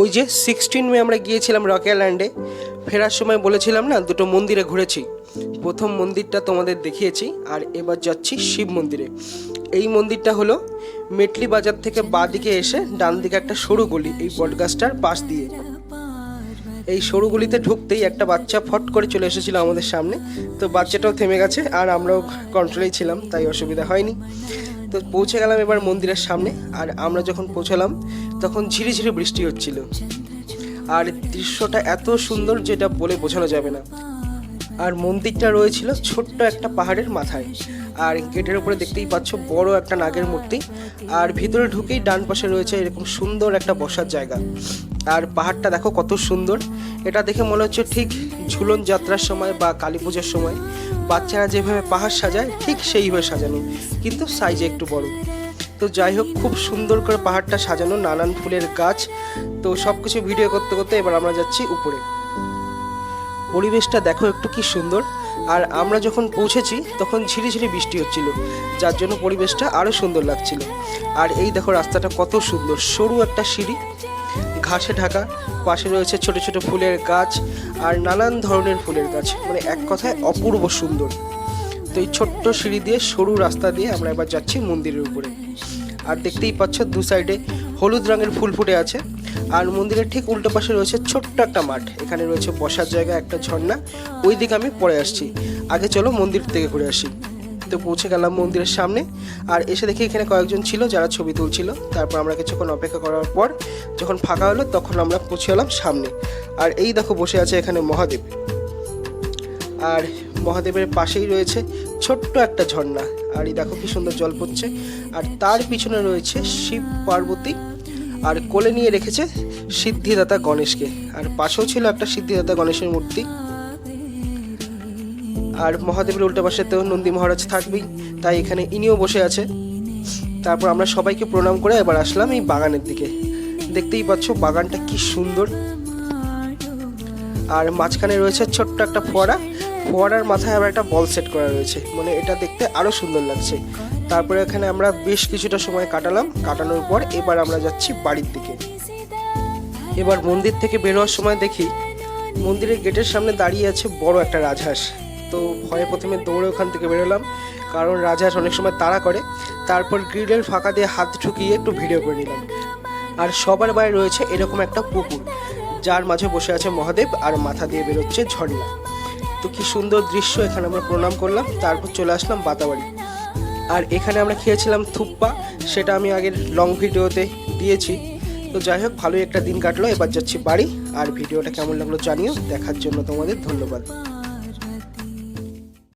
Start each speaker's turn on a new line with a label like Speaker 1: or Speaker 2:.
Speaker 1: ওই যে সিক্সটিন মে আমরা গিয়েছিলাম রকেল্যান্ডে ফেরার সময় বলেছিলাম না, দুটো মন্দিরে ঘুরেছি। প্রথম মন্দিরটা তোমাদের দেখিয়েছি, আর এবার যাচ্ছি শিব মন্দিরে। এই মন্দিরটা হলো মেটলি বাজার থেকে বাঁ দিকে এসে ডান দিকে একটা সরু গলি, এই বটগাছটার পাশ দিয়ে। এই সরু গলিতে ঢুকতেই একটা বাচ্চা ফট করে চলে এসেছিল আমাদের সামনে। তো বাচ্চাটাও থেমে গেছে, আর আমরাও কন্ট্রোলেই ছিলাম, তাই অসুবিধা হয়নি। তো পৌঁছে গেলাম এবার মন্দিরের সামনে, আর আমরা যখন পৌঁছালাম, তখন ঝিরিঝিরি বৃষ্টি হচ্ছিল। আর দৃশ্যটা এত সুন্দর যেটা বলে বোঝানো যাবে না। আর মন্দিরটা রয়েছিল ছোট্ট একটা পাহাড়ের মাথায়, আর গেটের উপরে দেখতেই পাচ্ছ বড় একটা নাগের মূর্তি, আর ভিতরে ঢুকেই ডান পাশে রয়েছে এরকম সুন্দর একটা বসার জায়গা। আর পাহাড়টা দেখো কত সুন্দর। এটা দেখে মনে হচ্ছে ঠিক ঝুলন যাত্রার সময় বা কালী পুজোর সময়। বাচ্চারা যেভাবে পাহাড় সাজায়, ঠিক সেইভাবে সাজানো, কিন্তু সাইজে একটু বড়। তো যাই হোক, খুব সুন্দর করে পাহাড়টা সাজানো, নানান ফুলের গাছ। তো সব কিছু ভিডিও করতে করতে এবার আমরা যাচ্ছি উপরে। পরিবেশটা দেখো একটু কি সুন্দর। আর আমরা যখন পৌঁছেছি, তখন ঝিরিঝিরি বৃষ্টি হচ্ছিল। যার জন্য পরিবেশটা আরও সুন্দর লাগছিল। আর এই দেখো রাস্তাটা কত সুন্দর, সরু একটা সিঁড়ি। ঘাসে ঢাকা, পাশে রয়েছে ছোট ছোট ফুলের গাছ আর নানান ধরনের ফুলের গাছ মানে এক কথায় অপূর্ব সুন্দর। তো এই ছোট্ট সিঁড়ি দিয়ে সরু রাস্তা দিয়ে আমরা এবার যাচ্ছি মন্দিরের উপরে। আর দেখতেই পাচ্ছ দু সাইডে হলুদ রঙের ফুল ফুটে আছে আর মন্দিরের ঠিক উল্টো পাশে রয়েছে ছোট্ট একটা মাঠ। এখানে রয়েছে বসার জায়গা, একটা ঝর্ণা। ওই দিকে আমি পরে আসছি। আগে চলো মন্দির থেকে ঘুরে আসি। তো পৌঁছে গেলাম মন্দিরের সামনে। আর এসে দেখি এখানে কয়েকজন ছিল যারা ছবি তুলছিল। তারপর আমরা কিছুক্ষণ অপেক্ষা করার পর যখন ফাঁকা হলো তখন আমরা পৌঁছে গেলাম সামনে। আর এই দেখো বসে আছে এখানে মহাদেব। আর মহাদেবের পাশেই রয়েছে ছোট্ট একটা ঝর্ণা। আর এই দেখো কি সুন্দর জল পড়ছে। আর তার পিছনে রয়েছে শিব পার্বতী। আর কোলে নিয়ে রেখেছে সিদ্ধিদাতা গণেশকে। আর পাশেও ছিল একটা সিদ্ধিদাতা গণেশের মূর্তি। আর মহাদেবের উল্টো পাশে তো নন্দী মহারাজ থাকবেই, তাই এখানে ইনিও বসে আছে। তারপর আমরা সবাইকে প্রণাম করে এবার আসলাম এই বাগানের দিকে। দেখতেই পাচ্ছ বাগানটা কি সুন্দর। আর মাঝখানে রয়েছে ছোট্ট একটা ফোয়ারা। ফোয়ারার মাথায় আবার একটা বল সেট করা রয়েছে মানে এটা দেখতে আরও সুন্দর লাগছে। তারপরে এখানে আমরা বেশ কিছুটা সময় কাটালাম, কাটানোর পর এবার আমরা যাচ্ছি বাড়ির দিকে। এবার মন্দির থেকে বেরোয়ার সময় দেখি মন্দিরের গেটের সামনে দাঁড়িয়ে আছে বড় একটা রাজহাঁস। তো ভয়ে প্রথমে দৌড়ে ওখান থেকে বেরোলাম, কারণ রাজহাঁস অনেক সময় তাড়া করে। তারপর গ্রিলের ফাঁকা দিয়ে হাত ঠুকিয়ে একটু ভিডিও করে নিলাম। আর সবার বাইরে রয়েছে এরকম একটা পুকুর, যার মাঝে বসে আছে মহাদেব আর মাথা দিয়ে বেরোচ্ছে ঝর্ণা। তো কি সুন্দর দৃশ্য, এখানে আমরা প্রণাম করলাম, তারপর চলে আসলাম বাতাবাড়ি। আর এখানে আমরা খেয়েছিলাম থুপ্পা, সেটা আমি আগের লং ভিডিওতে দিয়েছি। তো যাই হোক, ভালোই একটা দিন কাটলো, এবার যাচ্ছি বাড়ি। আর ভিডিওটা কেমন লাগল জানিও, দেখার জন্য তোমাদের ধন্যবাদ।